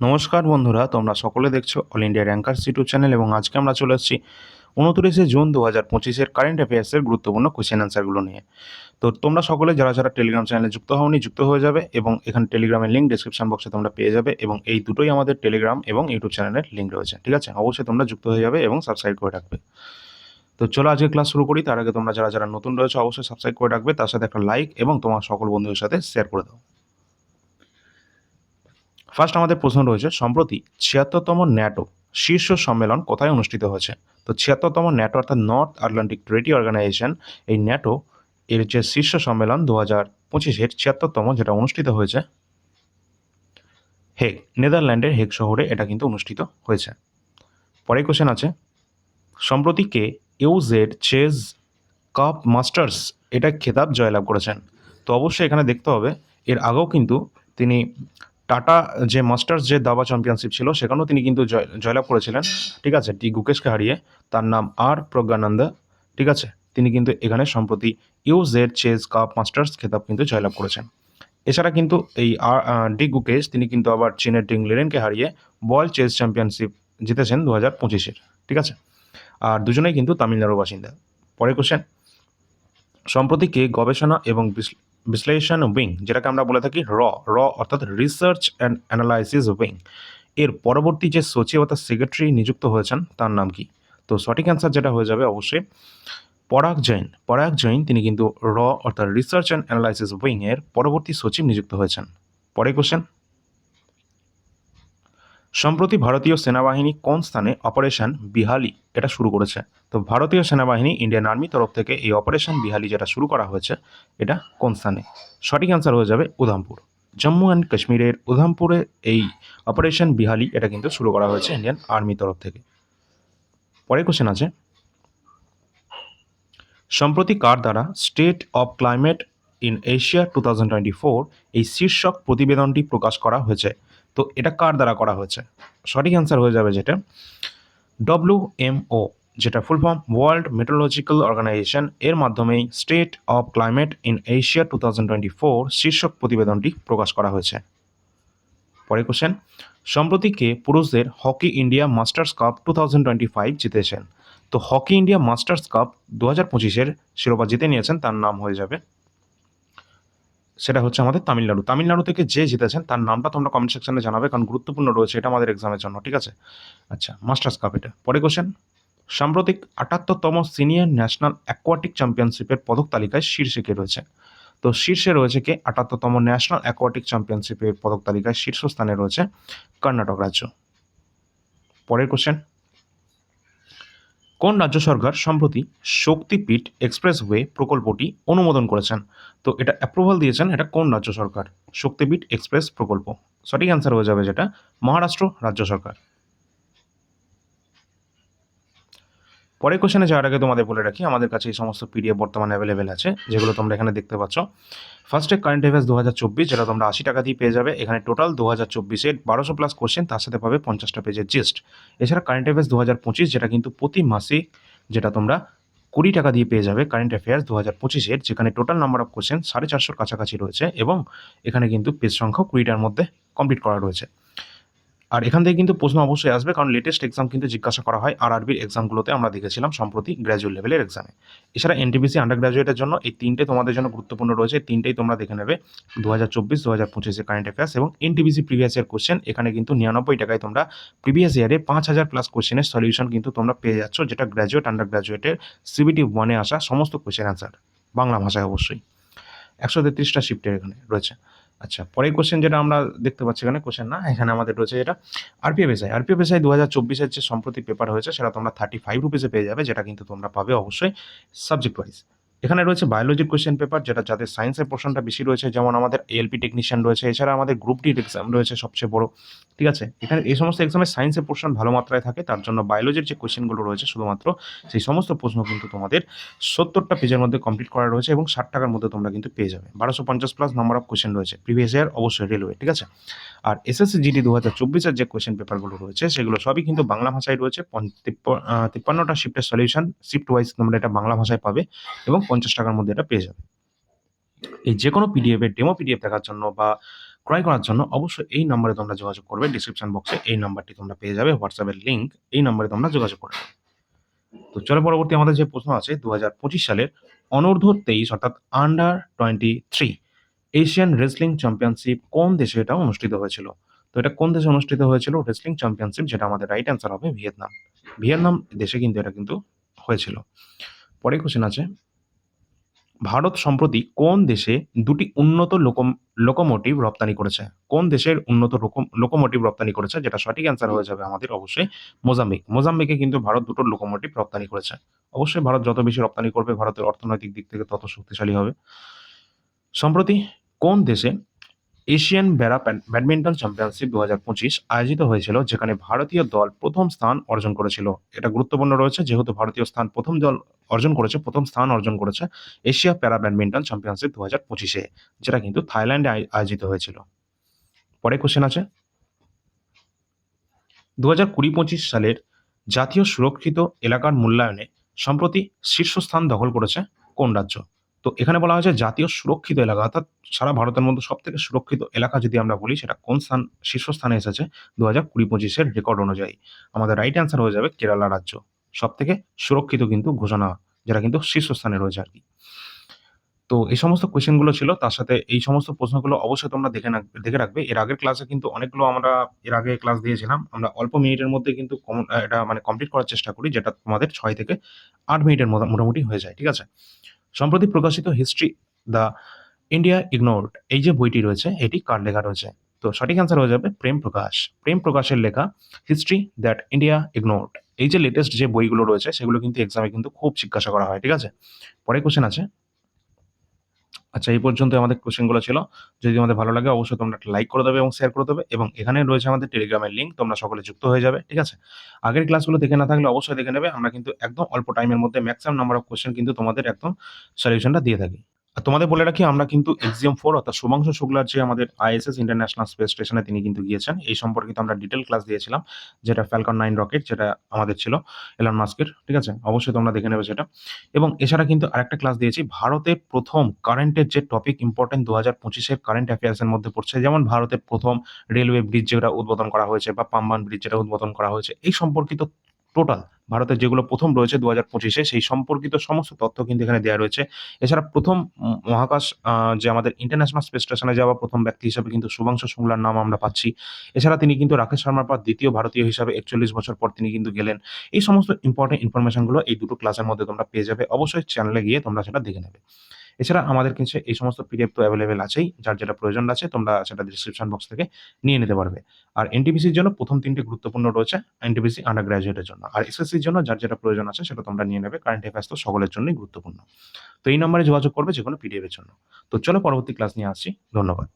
নমস্কার বন্ধুরা, তোমরা সকলে দেখছ all India rankers YouTube channel এবং আজকে আমরা চলে এসেছি উনত্রিশে জুন দু হাজার পঁচিশের কারেন্ট অ্যাফেয়ার্সের গুরুত্বপূর্ণ কোয়েশ্চেন অ্যান্সারগুলো নিয়ে। তো তোমরা সকলে যারা যারা টেলিগ্রাম চ্যানেলে যুক্ত হওনি, যুক্ত হয়ে যাবে এবং এখানে টেলিগ্রামের লিঙ্ক ডিসক্রিপশন বক্সে তোমরা পেয়ে যাবে এবং এই দুটোই আমাদের টেলিগ্রাম এবং ইউটিউব চ্যানেলের লিঙ্ক রয়েছে, ঠিক আছে? অবশ্যই তোমরা যুক্ত হয়ে যাবে এবং সাবস্ক্রাইব করে রাখবে। তো চলো আজকে ক্লাস শুরু করি, তার আগে তোমরা যারা যারা নতুন রয়েছে অবশ্যই সাবস্ক্রাইব করে রাখবে, তার সাথে একটা লাইক এবং তোমার সকল বন্ধুদের সাথে শেয়ার করে দাও। ফার্স্ট আমাদের প্রশ্ন রয়েছে, সম্প্রতি ছিয়াত্তরতম ন্যাটো শীর্ষ সম্মেলন কোথায় অনুষ্ঠিত হয়েছে? তো ছিয়াত্তরতম ন্যাটো অর্থাৎ নর্থ আটলান্টিক ট্রেটি অর্গানাইজেশন এই ন্যাটো এর যে শীর্ষ সম্মেলন দু হাজার পঁচিশের ছিয়াত্তরতম যেটা অনুষ্ঠিত হয়েছে, হেগ, নেদারল্যান্ডের হেগ শহরে এটা কিন্তু অনুষ্ঠিত হয়েছে। পরে কোশ্চেন আছে, সম্প্রতি কে ইউজেড চেজ কাপ মাস্টার্স এটা খেতাব জয়লাভ করেছেন? তো অবশ্যই এখানে দেখতে হবে, এর আগেও কিন্তু তিনি টাটা, যে মাস্টার্স, যে দাবা চ্যাম্পিয়নশিপ ছিল, সেখানেও তিনি কিন্তু জয়, জয়লাভ করেছিলেন। ঠিক আছে টি গুকেশকে হারিয়ে তার নাম আর প্রজ্ঞানন্দ। ঠিক আছে, তিনি কিন্তু এখানে সম্প্রতি ইউজেড চেজ কাপ মাস্টার্স খেতাব কিন্তু জয়লাভ করেছেন। এছাড়া কিন্তু এই আর ডি গুকেশ, তিনি কিন্তু আবার চীনের ডিং লিরেনকে হারিয়ে ওয়ার্ল্ড চেস চ্যাম্পিয়নশিপ জিতেছেন দু হাজার পঁচিশের। ঠিক আছে, আর দুজনেই কিন্তু তামিলনাড়ুর বাসিন্দা। পরের কোশ্চেন সম্প্রতি কে গবেষণা এবং বিশ্লেষণ উইং যেটাকে আমরা বলে থাকি র র অর্থাৎ রিসার্চ অ্যান্ড অ্যানালাইসিস উইং এর পরবর্তী যে সচিব অর্থাৎ সেক্রেটারি নিযুক্ত হয়েছেন, তার নাম কি? তো সঠিক অ্যান্সার যেটা হয়ে যাবে অবশ্যই পরাগ জৈন। পরাগ জৈন, তিনি কিন্তু র অর্থাৎ রিসার্চ অ্যান্ড অ্যানালাইসিস উইং এর পরবর্তী সচিব নিযুক্ত হয়েছেন। পরে কোশ্চেন সম্প্রতি ভারতীয় সেনাবাহিনী কোন স্থানে অপারেশন বিহালি এটা শুরু করেছে? তো ভারতীয় সেনাবাহিনী ইন্ডিয়ান আর্মি তরফ থেকে এই অপারেশন বিহালি যেটা শুরু করা হয়েছে, এটা কোন স্থানে? সঠিক অ্যান্সার হয়ে যাবে উধামপুর। জম্মু অ্যান্ড কাশ্মীরের উধামপুরে এই অপারেশন বিহালি এটা কিন্তু শুরু করা হয়েছে ইন্ডিয়ান আর্মি তরফ থেকে। পরে কোশ্চেন আছে। সম্প্রতি কার দ্বারা state of climate in Asia two এই শীর্ষক প্রতিবেদনটি প্রকাশ করা হয়েছে? তো এটা কার দ্বারা করা হয়েছে? সঠিক অ্যান্সার হয়ে যাবে যেটা ডব্লিউ এমও যেটা full form World Metrological Organisation এর মাধ্যমেই state of climate in Asia two শীর্ষক প্রতিবেদনটি প্রকাশ করা হয়েছে। পরে কোশ্চেন সম্প্রতি কে পুরুষদের hockey India masters cup two thousand twenty five জিতেছেন? তো হকি ইন্ডিয়া মাস্টার্স কাপ দু হাজার পঁচিশের শিরোপা জিতে নিয়েছেন, তার নাম হয়ে যাবে সেটা হচ্ছে আমাদের তামিলনাড়ু। তামিলনাড়ু থেকে যে জিতেছেন, তার নামটা তোমরা কমেন্ট সেকশনে জানাবে, কারণ গুরুত্বপূর্ণ রয়েছে এটা আমাদের এক্সামের জন্য, ঠিক আছে? আচ্ছা মাস্টার্স কাপ এটা। পরে কোশ্চেন সাম্প্রতিক আটাত্তরতম সিনিয়র ন্যাশনাল অ্যাকোয়াটিক চ্যাম্পিয়নশিপের পদক তালিকায় শীর্ষে কে রয়েছে? তো শীর্ষে রয়েছে কে? আটাত্তরতম ন্যাশনাল অ্যাকোয়াটিক চ্যাম্পিয়নশিপের পদক তালিকায় শীর্ষস্থানে রয়েছে কর্ণাটক রাজ্য। পরের কোশ্চেন কোন রাজ্য সরকার সম্প্রতি শক্তিপীঠ এক্সপ্রেসওয়ে প্রকল্পটি অনুমোদন করেছেন? তো এটা অ্যাপ্রুভাল দিয়েছেন, এটা কোন রাজ্য সরকার? শক্তিপীঠ এক্সপ্রেস প্রকল্প। সঠিক অ্যান্সার হয়ে যাবে যেটা, মহারাষ্ট্র রাজ্য সরকার। পরের কোশ্চেনে যাওয়ার আগে তোমাদের বলে রাখি, আমাদের কাছে এই সমস্ত পিডিএফ বর্তমানে অ্যাভেলেবেল আছে, যেগুলো তোমরা এখানে দেখতে পাচ্ছ। ফার্স্টে কারেন্ট অ্যাফেয়ার্স দু হাজার চব্বিশ, যেটা তোমরা আশি টাকা দিয়ে পেয়ে যাবে। এখানে টোটাল দু হাজার চব্বিশের বারোশো প্লাস কোশ্চেন তার সাথে পাবে পঞ্চাশটা পেজের জিস্ট এছাড়া কারেন্ট অ্যাফেয়ার্স দু হাজার পঁচিশ, যেটা কিন্তু প্রতি মাসে যেটা তোমরা কুড়ি টাকা দিয়ে পেয়ে যাবে কারেন্ট অ্যাফেয়ার্স দু হাজার পঁচিশের, যেখানে টোটাল নাম্বার অফ কোশ্চেন সাড়ে চারশোর কাছাকাছি রয়েছে এবং এখানে কিন্তু পেজ সংখ্যা কুড়িটার মধ্যে কমপ্লিট করা রয়েছে। আর এখান থেকে কিন্তু প্রশ্ন অবশ্যই আসবে, কারণ লেটেস্ট এক্সাম কিন্তু জিজ্ঞাসা করা হয় আর আরবির এক্সামগুলোতে আমরা দেখেছিলাম সম্প্রতি গ্র্যাজুয়েট লেভেলের এক্সামে এছাড়া এনটিপিসি আন্ডার গ্র্যাজুয়েটের জন্য এই তিনটে তোমাদের জন্য গুরুত্বপূর্ণ রয়েছে তিনটেই তোমরা দেখে নেবে দু হাজার চব্বিশ দু হাজার পঁচিশে কারেন্ট অ্যাফেয়ার্স এবং এনটিপিসি প্রিভিয়াস ইয়ার কোশ্চেন এখানে কিন্তু নিরানব্বই টাকায় তোমরা প্রিভিয়াস ইয়ারে পাঁচ হাজার প্লাস কোশ্চেনের সলিউশন কিন্তু তোমরা পেয়ে যাচ্ছ, যেটা গ্র্যাজুয়েট আন্ডার গ্র্যাজুয়েটের সিবিটি ওয়ানে আসা সমস্ত কোশ্চেন অ্যান্সার বাংলা ভাষায় অবশ্যই। একশো তেত্রিশটা শিফটের এখানে রয়েছে। আচ্ছা পরের কোশ্চেন যেটা আমরা দেখতে পাচ্ছি এখানে কোশ্চেন না, এখানে আমাদের রয়েছে যেটা আরপিএফ এসআই আরপিএফ এসআই দু হাজার চব্বিশের যে সম্প্রতি পেপার হয়েছে, সেটা তোমরা থার্টি ফাইভ রুপিসে পেয়ে যাবে, যেটা কিন্তু তোমরা পাবে অবশ্যই সাবজেক্ট ওয়াইজ এখানে রয়েছে বায়োলজির কোশ্চেন পেপার যেটা যাদের সায়েন্সের পোর্শনটা বেশি রয়েছে, যেমন আমাদের এলপি টেকনিশিয়ান রয়েছে, এছাড়া আমাদের গ্রুপ ডির এক্সাম রয়েছে সবচেয়ে বড়। ঠিক আছে? এখানে এই সমস্ত এক্সামে সায়েন্সের পোর্শন ভালো মাত্রায় থাকে, তার জন্য বায়োলজির যে কোশ্চেনগুলো রয়েছে, শুধুমাত্র সেই সমস্ত প্রশ্ন কিন্তু তোমাদের সত্তরটা পেজের মধ্যে কমপ্লিট করা রয়েছে এবং ষাট টাকার মধ্যে তোমরা কিন্তু পেয়ে যাবে। বারোশো পঞ্চাশ প্লাস নাম্বার অফ কোশ্চেন রয়েছে প্রিভিয়াস ইয়ার অবশ্যই রেলওয়ে ঠিক আছে? আর এসএসসি জিডি দু হাজার চব্বিশের যে কোয়েশ্চেন পেপারগুলো রয়েছে, সেগুলো সবই কিন্তু বাংলা ভাষায় রয়েছে তিপ্পান্নটা শিফটের সলিউশন শিফট ওয়াইজ তোমরা এটা বাংলা ভাষায় পাবে এবং পঞ্চাশ টাকার মধ্যে এটা পেয়ে যাবে। এই যে কোনো পিডিএফ এর ডেমো পিডিএফ দেখার জন্য বা ক্রয় করার জন্য অবশ্যই এই নম্বরে তোমরা যোগাযোগ করবে। ডিসক্রিপশন বক্সে এই নাম্বারটি তোমরা পেয়ে যাবে। হোয়াটসঅ্যাপের লিঙ্ক এই নম্বরে তোমরা যোগাযোগ করবে তো চলো পরবর্তী আমাদের যে প্রশ্ন আছে দু হাজার পঁচিশ সালের অনূর্ধ্ব তেইশ অর্থাৎ under twenty three Asian wrestling championship কোন দেশে এটা অনুষ্ঠিত হয়েছিল? তো এটা কোন দেশে অনুষ্ঠিত হয়েছিল? রেসলিং চ্যাম্পিয়নশিপ যেটা আমাদের রাইট অ্যান্সার হবে ভিয়েতনাম। ভিয়েতনাম দেশে কিন্তু এটা কিন্তু হয়েছিল। পরে কোশ্চেন আছে ভারত সম্প্রতি কোন দেশে দুটি উন্নত লোকম, লোকোমোটিভ রপ্তানি করেছে? কোন দেশের উন্নত লোকোমোটিভ রপ্তানি করেছে? যেটা সঠিক অ্যান্সার হয়ে যাবে আমাদের অবশ্যই মোজাম্বিক। মোজাম্বিকে কিন্তু ভারত দুটো লোকোমোটিভ রপ্তানি করেছে। অবশ্যই ভারত যত বেশি রপ্তানি করবে, ভারতের অর্থনৈতিক দিক থেকে তত শক্তিশালী হবে। সম্প্রতি কোন দেশে এশিয়ান ব্যারা ব্যাডমিন্টন চ্যাম্পিয়নশিপ দু হাজার পঁচিশ আয়োজিত হয়েছিল, যেখানে ভারতীয় দল প্রথম স্থান অর্জন করেছিল। এটা গুরুত্বপূর্ণ রয়েছে, যেহেতু ভারতীয় স্থান প্রথম দল অর্জন করেছে, প্রথম স্থান অর্জন করেছে এশিয়া প্যারা ব্যাডমিন্টন চ্যাম্পিয়নশিপ দু হাজার পঁচিশে, যেটা কিন্তু থাইল্যান্ডে আয়- আয়োজিত হয়েছিল। পরে কোশ্চেন আছে। দু হাজার কুড়ি পঁচিশ সালের জাতীয় সুরক্ষিত এলাকার মূল্যায়নে সম্প্রতি শীর্ষস্থান দখল করেছে কোন রাজ্য? তো এখানে বলা হয়েছে জাতীয় সুরক্ষিত এলাকা, অর্থাৎ সারা ভারতের মধ্যে সব থেকে সুরক্ষিত এলাকা যদি আমরা বলি, সেটা কোন স্থান, শীর্ষস্থানে এসেছে? দু হাজার কুড়ি পঁচিশের রেকর্ড অনুযায়ী। আমাদের রাইট অ্যান্সার হয়ে যাবে কেরালা রাজ্য। সব থেকে সুরক্ষিত কিন্তু ঘোষণা, যেটা কিন্তু শীর্ষস্থানে রয়েছে আর কি। তো এই সমস্ত কোয়েশ্চেনগুলো ছিল, তার সাথে এই সমস্ত প্রশ্নগুলো অবশ্যই তোমরা দেখে রাখ- দেখে রাখবে। এর আগের ক্লাসে কিন্তু অনেকগুলো আমরা এর আগে ক্লাস দিয়েছিলাম। আমরা অল্প মিনিটের মধ্যে কিন্তু এটা মানে কমপ্লিট করার চেষ্টা করি, যেটা তোমাদের ছয় থেকে আট মিনিটের মোটামুটি হয়ে যায়, ঠিক আছে? সম্প্রতি প্রকাশিত হিস্ট্রি, দ্য ইন্ডিয়া ইগনোরড, এই যে বইটি রয়েছে, এটি কার লেখা রয়েছে? তো সঠিক অ্যান্সার হয়ে যাবে প্রেম প্রকাশ। প্রেম প্রকাশের লেখা হিস্ট্রি দ্যাট ইন্ডিয়া ইগনোরড এই যে লেটেস্ট যে বইগুলো রয়েছে, সেগুলো কিন্তু এক্সামে কিন্তু খুব জিজ্ঞাসা করা হয়, ঠিক আছে? পরে কোশ্চেন আছে আচ্ছা এই পর্যন্ত আমাদের কোশ্চেনগুলো ছিল। যদি তোমাদের ভালো লাগে, অবশ্যই তোমরা একটা লাইক করে দেবে এবং শেয়ার করে দেবে এবং এখানে রয়েছে আমাদের টেলিগ্রামের লিঙ্ক তোমরা সকলে যুক্ত হয়ে যাবে, ঠিক আছে? আগের ক্লাসগুলো দেখে না থাকলে অবশ্যই দেখে নেবে, আমরা কিন্তু একদম অল্প টাইমের মধ্যে ম্যাক্সিমাম নাম্বার অফ কোশ্চেন কিন্তু তোমাদের একদম সলিউশনটা দিয়ে থাকি। আর তোমাদের বলে রাখি, আমরা কিন্তু এক্সিএম ফোর অর্থাৎ শুভাংশু শুক্লার যে আমাদের আইএসএস ইন্টারন্যাশনাল স্পেস স্টেশনে তিনি কিন্তু গিয়েছেন। এই সম্পর্কিত আমরা ডিটেল ক্লাস দিয়েছিলাম, যেটা ফ্যালকন নাইন রকেট যেটা আমাদের ছিল এলন মাস্কের ঠিক আছে? অবশ্যই তোমরা দেখে নেবে সেটা। এবং এছাড়া কিন্তু আরেকটা ক্লাস দিয়েছি, ভারতের প্রথম কারেন্টের যে টপিক ইম্পর্টেন্ট দু হাজার পঁচিশের কারেন্ট অ্যাফেয়ার্সের মধ্যে পড়ছে, যেমন ভারতের প্রথম রেলওয়ে ব্রিজ যেটা উদ্বোধন করা হয়েছে বা পাম্বান ব্রিজ যেটা উদ্বোধন করা হয়েছে, এই সম্পর্কিত টোটাল ভারতের যেগুলো প্রথম রয়েছে দু হাজার পঁচিশে, সেই সম্পর্কিত সমস্ত তথ্য কিন্তু এখানে দেওয়া রয়েছে। এছাড়া প্রথম মহাকাশ যে আমাদের ইন্টারন্যাশনাল স্পেস স্টেশনে যাওয়া প্রথম ব্যক্তি হিসাবে কিন্তু শুভাংশু শুংলার নাম আমরা পাচ্ছি। এছাড়া তিনি কিন্তু রাকেশ শর্মার পর দ্বিতীয় ভারতীয় হিসাবে একচল্লিশ বছর পর তিনি কিন্তু গেলেন। এই সমস্ত ইম্পর্টেন্ট ইনফরমেশনগুলো এই দুটো ক্লাসের মধ্যে তোমরা পেয়ে যাবে। অবশ্যই চ্যানেলে গিয়ে তোমরা সেটা দেখে নেবে। এছাড়া আমাদের কাছে এই সমস্ত পিডিএফ তো অ্যাভেলেবেল আছেই, যার যেটা প্রয়োজন আছে তোমরা সেটা ডিসক্রিপশন বক্স থেকে নিয়ে নিতে পারবে। আর এনটিপিসির জন্য প্রথম তিনটি গুরুত্বপূর্ণ রয়েছে এনটিপিসি আন্ডার গ্র্যাজুয়েটের জন্য। আর এসএসসির জন্য যার যেটা প্রয়োজন আছে সেটা তোমরা নিয়ে নেবে কারেন্ট অ্যাফেয়ার্স তো সকলের জন্যই গুরুত্বপূর্ণ। তো এই নম্বরে যোগাযোগ করবে যে কোনো পিডিএফের জন্য। তো চলো পরবর্তী ক্লাস নিয়ে আসছি, ধন্যবাদ।